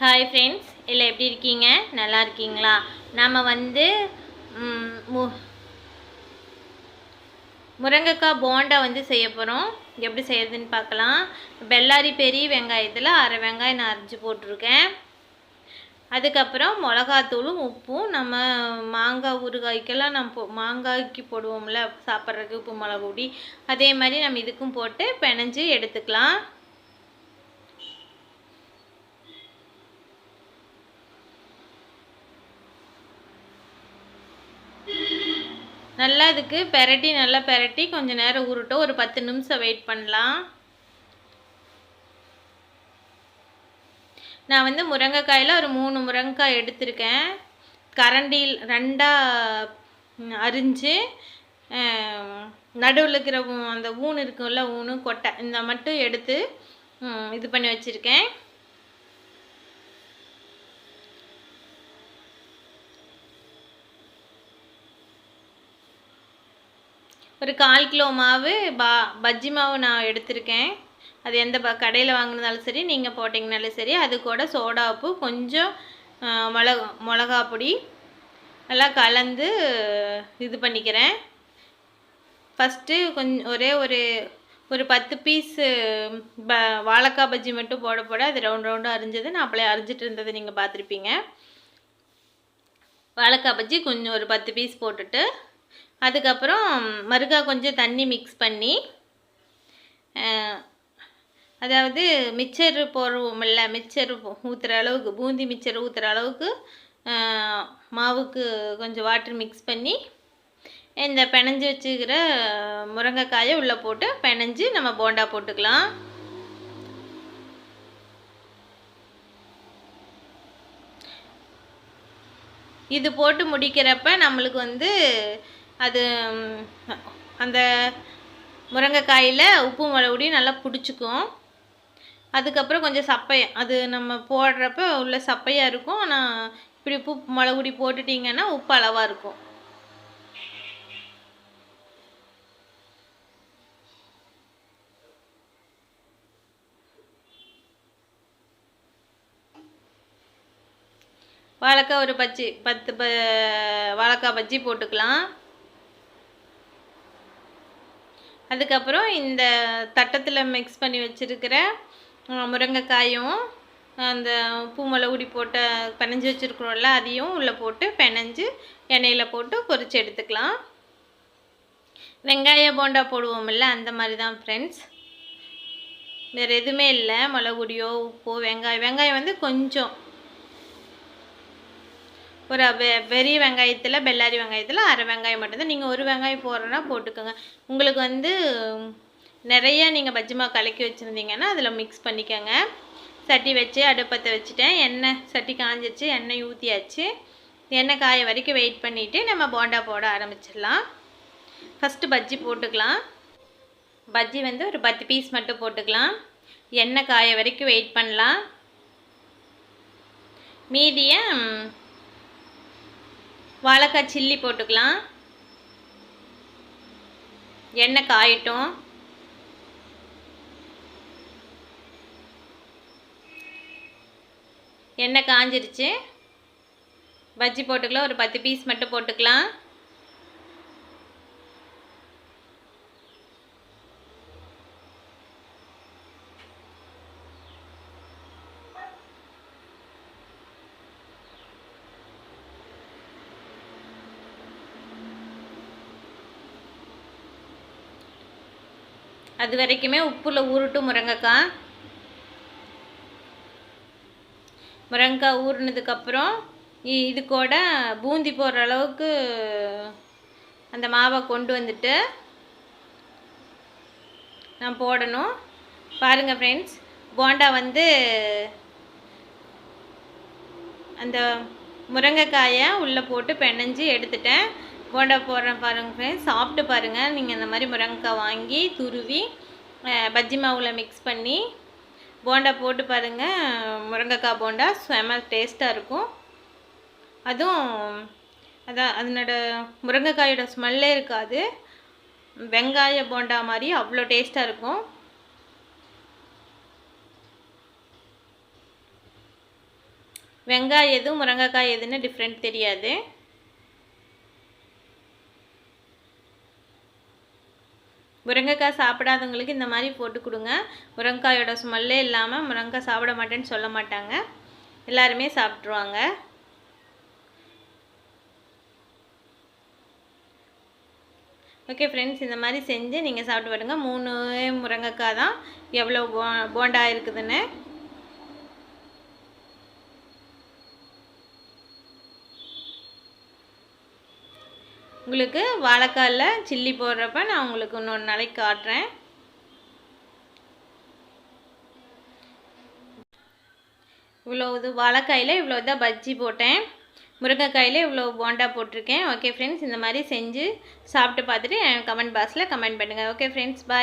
Hi friends எல்லாம் எப்படி இருக்கீங்க? நல்லா இருக்கீங்களா? நம்ம வந்து மு- முருங்கைக்காய் போண்டா வந்து செய்ய போகிறோம் எப்படி செய்யறதுன்னு பார்க்கலாம். பெல்லாரி பெரிய வெங்காயத்தில் அரை வெங்காயம் நான் அரைஞ்சி போட்டிருக்கேன். அதுக்கப்புறம் மிளகாத்தூளும் உப்பும் நம்ம மாங்காய் ஊறுகாய்க்கெல்லாம் நம்ம போ மாங்காய்க்கு போடுவோம்ல சாப்பிட்றதுக்கு உப்பு மிளகு பொடி அதே மாதிரி நம்ம இதுக்கும் போட்டு பிணைஞ்சு எடுத்துக்கலாம். நல்லா இதுக்கு பெரட்டி நல்லா பெரட்டி கொஞ்ச நேரம் உருட்டும் ஒரு பத்து நிமிஷம் வெயிட் பண்ணலாம். நான் வந்து முருங்கைக்காயில் ஒரு மூணு முருங்கைக்காய் எடுத்திருக்கேன். கரண்டியில் ரெண்டாக அரிஞ்சு நடுவில் இருக்கிற அந்த ஊன் இருக்கும்ல ஊனு கொட்டை இந்த மட்டும் எடுத்து இது பண்ணி வச்சுருக்கேன். ஒரு கால் கிலோ மாவு பா பஜ்ஜி மாவு நான் எடுத்திருக்கேன். அது எந்த ப கடையில் வாங்கினாலும் சரி நீங்கள் போட்டிங்கனாலும் சரி அது கூட சோடா உப்பு கொஞ்சம் மிளக மிளகா மிளகா பொடி நல்லா கலந்து இது பண்ணிக்கிறேன். ஃபஸ்ட்டு கொஞ்சம் ஒரே ஒரு ஒரு பத்து பீஸு ப வாழைக்காய் பஜ்ஜி மட்டும் போட போட அது ரவுண்ட் ரவுண்டாக அரிஞ்சது. நான் அப்படியே அரிஞ்சிட்டு இருந்ததை நீங்கள் பார்த்துருப்பீங்க. வாழைக்காய் பஜ்ஜி கொஞ்சம் ஒரு பத்து பீஸ் போட்டுட்டு அதுக்கப்புறம் மருகா கொஞ்சம் தண்ணி மிக்ஸ் பண்ணி அதாவது மிக்சர் போடுவோம்ல மிக்சர் ஊற்றுற அளவுக்கு பூந்தி மிக்சர் ஊற்றுற அளவுக்கு மாவுக்கு கொஞ்சம் வாட்டர் மிக்ஸ் பண்ணி இந்த பிணைஞ்சு வச்சுக்கிற முருங்கைக்காயை உள்ளே போட்டு பிணைஞ்சு நம்ம போண்டா போட்டுக்கலாம். இது போட்டு முடிக்கிறப்ப நம்மளுக்கு வந்து அது அந்த முருங்கைக்காயில் உப்பு மிளகுடி நல்லா பிடிச்சிக்கும். அதுக்கப்புறம் கொஞ்சம் சப்பை அது நம்ம போடுறப்ப உள்ள சப்பையாக இருக்கும். ஆனால் இப்படி உப்பு மிளகுடி போட்டுட்டிங்கன்னா உப்பு அளவாக இருக்கும். வாழைக்காய் ஒரு பஜ்ஜி பத்து ப வாழைக்காய் பஜ்ஜி போட்டுக்கலாம். அதுக்கப்புறம் இந்த தட்டத்தில் மிக்ஸ் பண்ணி வச்சுருக்கிற முருங்கைக்காயும் அந்த உப்பு மிளகுடி போட்ட பிணைஞ்சு வச்சுருக்குறோம்ல அதையும் உள்ளே போட்டு பிணைஞ்சு எண்ணெயில் போட்டு பொரித்து எடுத்துக்கலாம். வெங்காய போண்டா போடுவோம்ல அந்த மாதிரி தான் ஃப்ரெண்ட்ஸ் வேறு எதுவுமே இல்லை மிளகுடியோ உப்போ வெங்காயம். வெங்காயம் வந்து கொஞ்சம் ஒரு வெ- பெரிய வெங்காயத்தில் பெல்லாரி வெங்காயத்தில் அரை வெங்காயம் மட்டும்தான். நீங்கள் ஒரு வெங்காயம் போடுறோன்னா போட்டுக்கோங்க. உங்களுக்கு வந்து நிறைய நீங்கள் பஜ்ஜிமா கலக்கி வச்சுருந்தீங்கன்னா அதில் மிக்ஸ் பண்ணிக்கோங்க. சட்டி வச்சு அடுப்பத்தை வச்சுட்டேன். எண்ணெய் சட்டி காஞ்சிச்சு எண்ணெய் ஊற்றியாச்சு எண்ணெய் காய வரைக்கும் வெயிட் பண்ணிவிட்டு நம்ம போண்டா போட ஆரம்பிச்சிடலாம். ஃபஸ்ட்டு பஜ்ஜி போட்டுக்கலாம். பஜ்ஜி வந்து ஒரு பத்து பீஸ் மட்டும் போட்டுக்கலாம். எண்ணெய் காய வரைக்கும் வெயிட் பண்ணலாம். மீதியை வாழைக்காய் சில்லி போட்டுக்கலாம். எண்ணெய் காயட்டும். எண்ணெய் காஞ்சிருச்சு. பஜ்ஜி போட்டுக்கலாம். ஒரு பத்து பீஸ் மட்டும் போட்டுக்கலாம். அது வரைக்குமே உப்பில் ஊறட்டும் முருங்கைக்காய் முருங்கைக்காய் ஊறினதுக்கப்புறம் இது கூட பூந்தி போடுற அளவுக்கு அந்த மாவை கொண்டு வந்துட்டு நான் போடணும். பாருங்கள் ஃப்ரெண்ட்ஸ் போண்டா வந்து அந்த முருங்கைக்காயை உள்ளே போட்டு பிணைஞ்சி எடுத்துட்டேன். போண்டா போடுறேன் பாருங்க ஃப்ரெண்ட்ஸ் சாப்பிட்டு பாருங்கள் நீங்கள் இந்த மாதிரி முருங்கைக்காய் வாங்கி துருவி பஜ்ஜி மாவில் மிக்ஸ் பண்ணி போண்டா போட்டு பாருங்கள் முருங்கைக்காய் போண்டா செம டேஸ்ட்டாக இருக்கும். அதுவும் அதான் அதனோட முருங்கைக்காயோட ஸ்மெல்லே இருக்காது. வெங்காய போண்டா மாதிரி அவ்வளோ டேஸ்ட்டாக இருக்கும். வெங்காயம் எது முருங்கைக்காய் எதுன்னு டிஃப்ரெண்ட் தெரியாது. முருங்கைக்காய் சாப்பிடாதவங்களுக்கு இந்த மாதிரி போட்டு கொடுங்க. முருங்கைக்காயோட ஸ்மெல்லே இல்லாமல் முருங்கைக்காய் சாப்பிட மாட்டேன்னு சொல்ல மாட்டாங்க. எல்லாருமே சாப்பிட்ருவாங்க ஓகே ஃப்ரெண்ட்ஸ் இந்த மாதிரி செஞ்சு நீங்கள் சாப்பிட்டு பாருங்கள் மூணு முருங்கைக்காய் தான் எவ்வளோ போ போண்டா இருக்குதுன்னு. உங்களுக்கு வாழைக்காயில் சில்லி போடுறப்ப நான் உங்களுக்கு இன்னொரு நாளைக்கு காட்டுறேன். இவ்வளோ இது வாழைக்காயில் இவ்வளோ இதாக பஜ்ஜி போட்டேன். முருங்கைக்காயில் இவ்வளோ போண்டா போட்டிருக்கேன். ஓகே ஃப்ரெண்ட்ஸ் இந்த மாதிரி செஞ்சு சாப்பிட்டு பார்த்துட்டு கமெண்ட் பாக்ஸில் கமெண்ட் பண்ணுங்கள் ஓகே ஃப்ரெண்ட்ஸ் பாய்